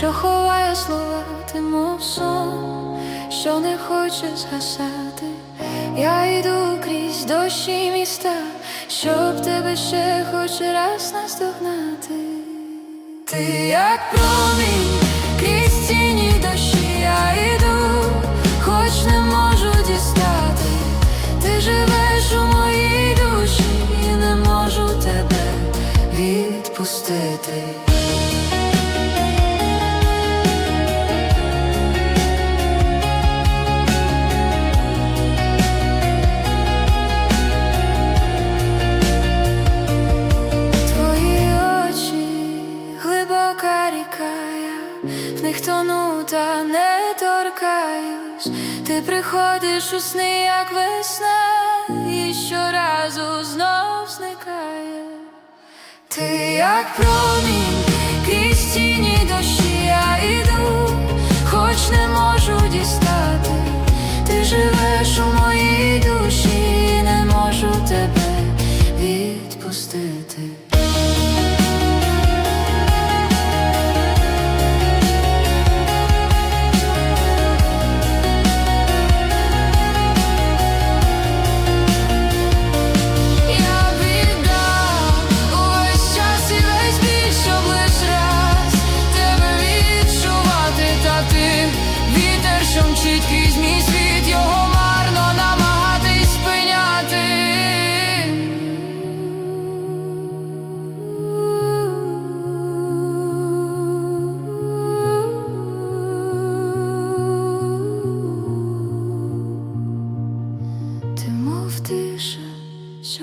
що ховає слова, ти мов сон, що не хоче згасати. Я йду крізь дощі міста, щоб тебе ще хоч раз наздогнати. Ти як промінь крізь тіні дощі, я йду, хоч не можу дістати. Ти живеш у моїй душі і не можу тебе відпустити. Них тону та не торкаюсь. Ти приходиш у сни, як весна, і щоразу знов зникає. Ти як промінь крізь тіні дощі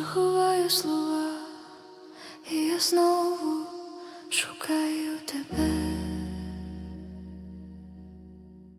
що ховає слова, і я знову шукаю тебе.